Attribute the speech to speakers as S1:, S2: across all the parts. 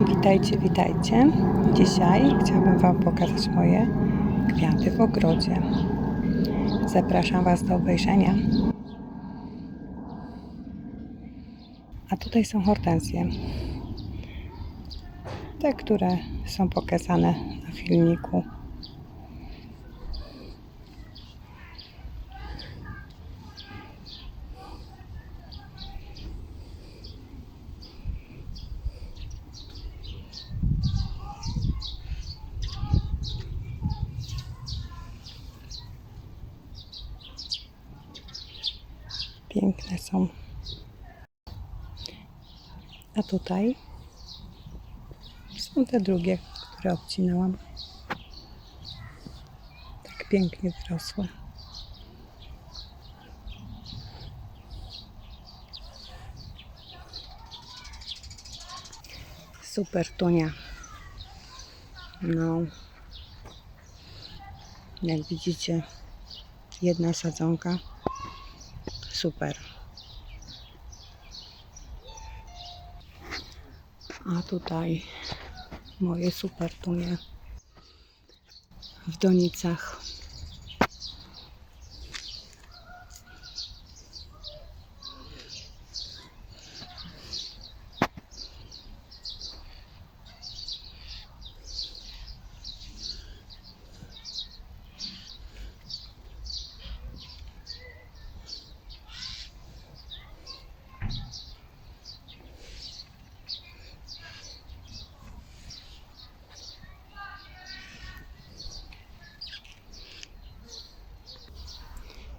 S1: Witajcie, witajcie. Dzisiaj chciałabym Wam pokazać moje kwiaty w ogrodzie. Zapraszam Was do obejrzenia. A tutaj są hortensje. Te, które są pokazane na filmiku. Piękne są. A tutaj są te drugie, które obcinałam. Tak pięknie wyrosły. Super tunia. No. Jak widzicie, jedna sadzonka. Super. A tutaj moje super tunie w donicach.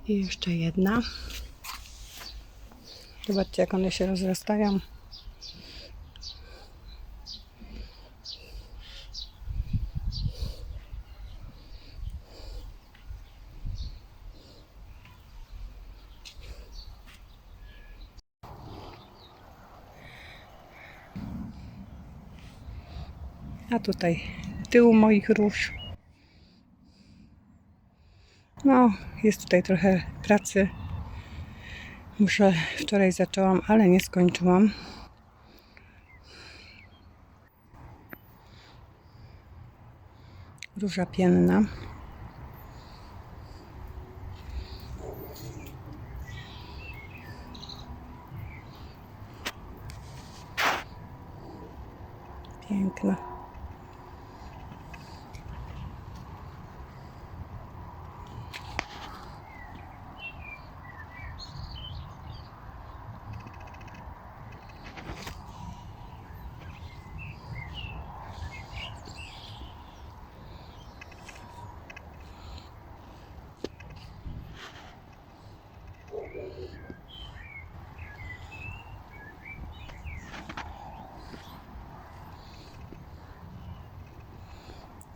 S1: I jeszcze jedna. Zobaczcie, jak one się rozrastają. A tutaj tył moich róż. No, jest tutaj trochę pracy. Muszę, wczoraj zaczęłam, ale nie skończyłam. Róża pienna. Piękna.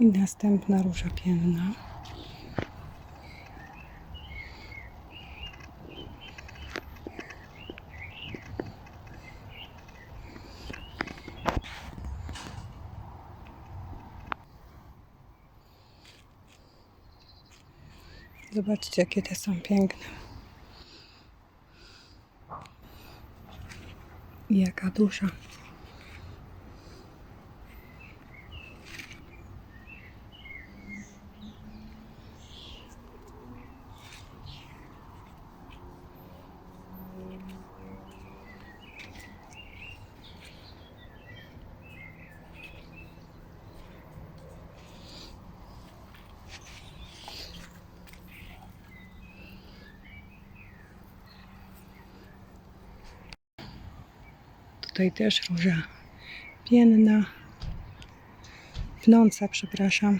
S1: I następna róża pienna. Zobaczcie, jakie te są piękne. I jaka duża. Tutaj też róża pienna. Pnąca, przepraszam.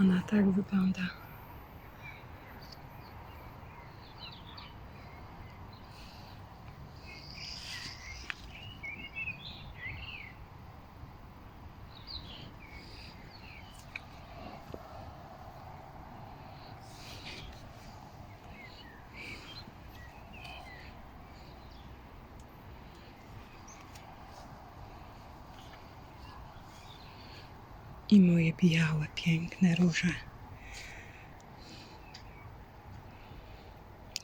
S1: Ona tak wygląda. i moje białe, piękne róże.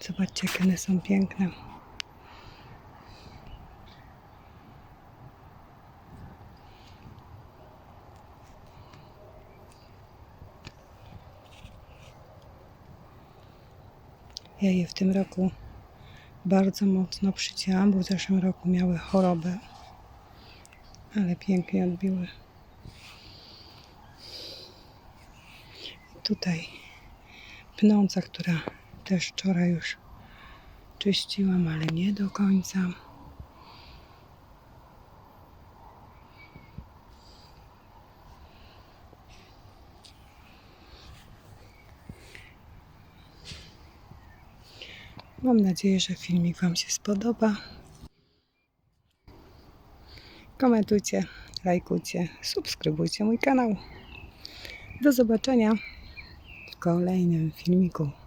S1: Zobaczcie, jak one są piękne. Ja je w tym roku bardzo mocno przycięłam, bo w zeszłym roku miały chorobę, ale pięknie odbiły. Tutaj pnąca, która też wczoraj już czyściłam, ale nie do końca. Mam nadzieję, że filmik Wam się spodoba. Komentujcie, lajkujcie, subskrybujcie mój kanał. Do zobaczenia kolejnym filmiku.